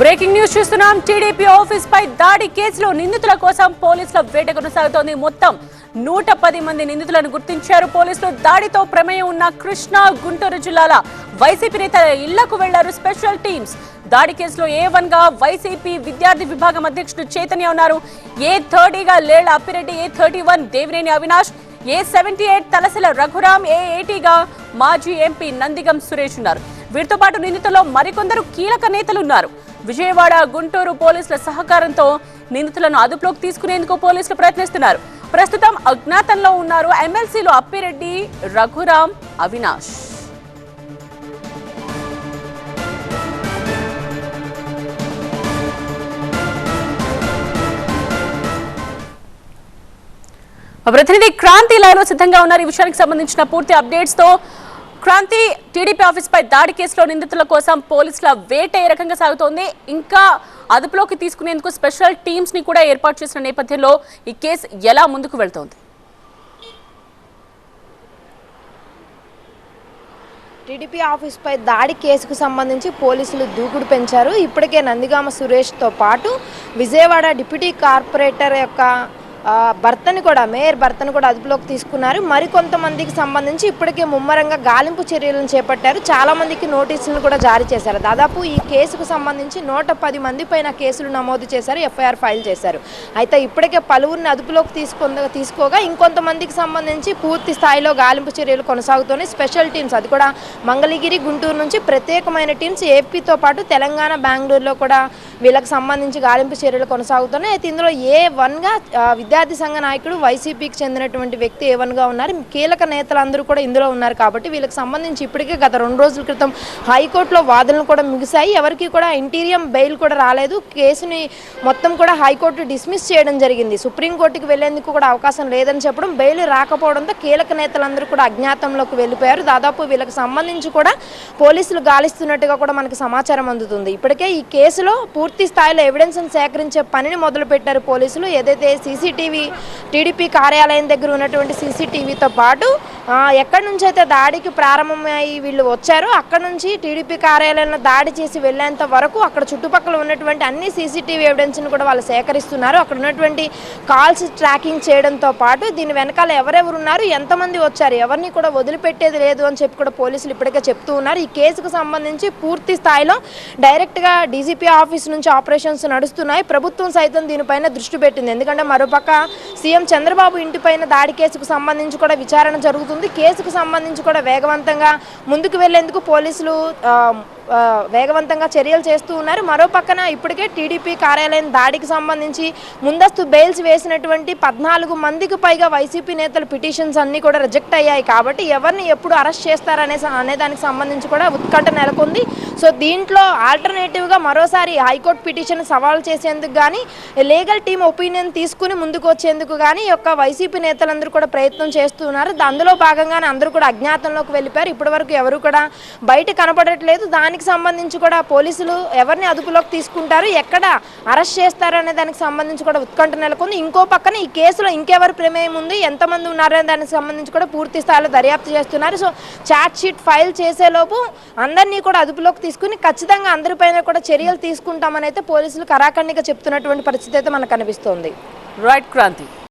Breaking news చూస్తున్నాం. TDP office పై దాడి కేసులో నిందితుల కోసం పోలీసుల వేట కొనసాగుతోంది. మొత్తం నూట పది మంది నిందితులను గుర్తించారు. పోలీసులు దాడితో ప్రమేయం ఉన్న కృష్ణా గుంటూరు జిల్లాల వైసీపీ నేతల ఇళ్ళకు వెళ్ళారు స్పెషల్ టీమ్స్. దాడి కేసులో ఏ వన్గా వైసీపీ విద్యార్థి విభాగం అధ్యక్షుడు చైతన్య ఉన్నారు. A థర్టీగా Lella Appireddy A thirty one Devineni Avinash A seventy eight Talasila Raghuram A ఎయిటీగా మాజీ ఎంపీ నందిగం సురేష్ ఉన్నారు. వీరితో పాటు నిందితుల్లో మరికొందరు కీలక నేతలు ఉన్నారు విజయవాడ గుంటూరు పోలీసుల సహకారంతో నిందితులను అదుపులోకి తీసుకునేందుకు పోలీసులు ప్రయత్నిస్తున్నారు. ప్రస్తుతం అజ్ఞాతంలో ఉన్నారు ఎమ్మెల్సీలు అప్పిరెడ్డి రఘురాం అవినాష్. ప్రతినిధి క్రాంతి లైవ్లో సిద్ధంగా ఉన్నారు. ఈ విషయానికి సంబంధించిన పూర్తి అప్డేట్స్తో క్రాంతి టీడీపీ ఆఫీస్పై దాడి కేసులో నిందితుల కోసం పోలీసుల వేట ఏ రకంగా సాగుతోంది? ఇంకా అదుపులోకి తీసుకునేందుకు స్పెషల్ టీమ్స్ని కూడా ఏర్పాటు చేసిన నేపథ్యంలో ఈ కేసు ఎలా ముందుకు వెళ్తోంది? టీడీపీ ఆఫీస్పై దాడి కేసుకు సంబంధించి పోలీసులు దూకుడు పెంచారు. ఇప్పటికే నందిగామ సురేష్తో పాటు విజయవాడ డిప్యూటీ కార్పొరేటర్ యొక్క భర్తని కూడా మేయర్ భర్తను కూడా అదుపులోకి తీసుకున్నారు. మరికొంతమందికి సంబంధించి ఇప్పటికే ముమ్మరంగా గాలింపు చర్యలను చేపట్టారు. చాలామందికి నోటీసులు నోటీసులను కూడా జారీ చేశారు. దాదాపు ఈ కేసుకు సంబంధించి నూట పది మంది పైన కేసులు నమోదు చేశారు ఎఫ్ఐఆర్ ఫైల్ చేశారు. అయితే ఇప్పటికే పలువురిని అదుపులోకి తీసుకొ తీసుకోగా ఇంకొంతమందికి సంబంధించి పూర్తి స్థాయిలో గాలింపు చర్యలు కొనసాగుతున్నాయి. స్పెషల్ టీమ్స్ అది కూడా మంగళగిరి గుంటూరు నుంచి ప్రత్యేకమైన టీమ్స్ ఏపీతో పాటు తెలంగాణ బెంగళూరులో కూడా వీళ్ళకి సంబంధించి గాలింపు చర్యలు కొనసాగుతున్నాయి. అయితే ఇందులో ఏ వన్గా విద్యా విద్యార్థి సంఘ నాయకుడు వైసీపీకి చెందినటువంటి వ్యక్తి ఏవన్గా ఉన్నారు. కీలక నేతలందరూ కూడా ఇందులో ఉన్నారు కాబట్టి వీళ్ళకి సంబంధించి ఇప్పటికే గత రెండు రోజుల క్రితం హైకోర్టులో వాదనలు కూడా ముగిశాయి. ఎవరికి కూడా ఇంటీరియం బెయిల్ కూడా రాలేదు. కేసుని మొత్తం కూడా హైకోర్టు డిస్మిస్ చేయడం జరిగింది. సుప్రీంకోర్టుకి వెళ్ళేందుకు కూడా అవకాశం లేదని చెప్పడం బెయిల్ రాకపోవడంతో కీలక నేతలందరూ కూడా అజ్ఞాతంలోకి వెళ్ళిపోయారు. దాదాపు వీళ్ళకి సంబంధించి కూడా పోలీసులు గాలిస్తున్నట్టుగా కూడా మనకి సమాచారం అందుతుంది. ఇప్పటికే ఈ కేసులో పూర్తి స్థాయిలో ఎవిడెన్స్ సేకరించే పనిని మొదలుపెట్టారు పోలీసులు. ఏదైతే సీసీటీవీ టీడీపీ కార్యాలయం దగ్గర ఉన్నటువంటి సీసీటీవీతో పాటు ఎక్కడి నుంచి అయితే దాడికి ప్రారంభమై వీళ్ళు వచ్చారో అక్కడ నుంచి టీడీపీ కార్యాలయంలో దాడి చేసి వెళ్ళేంత వరకు అక్కడ చుట్టుపక్కల ఉన్నటువంటి అన్ని సీసీటీవీ ఎవిడెన్స్ని కూడా వాళ్ళు సేకరిస్తున్నారు. అక్కడ ఉన్నటువంటి కాల్స్ ట్రాకింగ్ చేయడంతో పాటు దీని వెనకాల ఎవరెవరు ఉన్నారు ఎంతమంది వచ్చారు ఎవరిని కూడా వదిలిపెట్టేది లేదు అని చెప్పి కూడా పోలీసులు ఇప్పటికే చెప్తూ ఉన్నారు. ఈ కేసుకు సంబంధించి పూర్తి స్థాయిలో డైరెక్ట్గా డీజీపీ ఆఫీస్ నుంచి ఆపరేషన్స్ నడుస్తున్నాయి. ప్రభుత్వం సైతం దీనిపైన దృష్టి పెట్టింది. ఎందుకంటే మరోపక్క సీఎం చంద్రబాబు ఇంటిపైన దాడి కేసుకు సంబంధించి కూడా విచారణ జరుగుతుంది. కేసుకు సంబంధించి కూడా వేగవంతంగా ముందుకు వెళ్ళేందుకు పోలీసులు వేగవంతంగా చర్యలు చేస్తూ ఉన్నారు. మరో పక్కన ఇప్పటికే టీడీపీ కార్యాలయం దాడికి సంబంధించి ముందస్తు బెయిల్స్ వేసినటువంటి పద్నాలుగు మందికి పైగా వైసీపీ నేతల పిటిషన్స్ అన్నీ కూడా రిజెక్ట్ అయ్యాయి కాబట్టి ఎవరిని ఎప్పుడు అరెస్ట్ చేస్తారనే అనేదానికి అనే సంబంధించి కూడా ఉత్కంఠ నెలకొంది. సో దీంట్లో ఆల్టర్నేటివ్గా మరోసారి హైకోర్టు పిటిషన్ సవాల్ చేసేందుకు కానీ లీగల్ టీం ఒపీనియన్ తీసుకుని ముందు వచ్చేందుకు కానీ ఈ యొక్క వైసీపీ నేతలందరూ కూడా ప్రయత్నం చేస్తున్నారు అందులో భాగంగానే అందరూ కూడా అజ్ఞాతంలోకి వెళ్ళిపోయారు. ఇప్పటి వరకు ఎవరు కూడా బయట కనపడట్లేదు. దానికి సంబంధించి కూడా పోలీసులు ఎవరిని అదుపులోకి తీసుకుంటారు? ఎక్కడ అరెస్ట్ చేస్తారు అనే దానికి సంబంధించి కూడా ఉత్కంఠ నెలకొంది. ఇంకో పక్కన ఈ కేసులో ఇంకెవరు ప్రమేయం ఉంది? ఎంతమంది ఉన్నారనే దానికి సంబంధించి కూడా పూర్తి స్థాయిలో దర్యాప్తు చేస్తున్నారు. సో చార్జ్ షీట్ ఫైల్ చేసేలోపు అందరినీ కూడా అదుపులోకి తీసుకుని ఖచ్చితంగా అందరిపైన కూడా చర్యలు తీసుకుంటామని అయితే పోలీసులు కరాఖండిగా చెప్తున్నటువంటి పరిస్థితి అయితే మనకు కనిపిస్తోంది. రైట్ క్రాంతి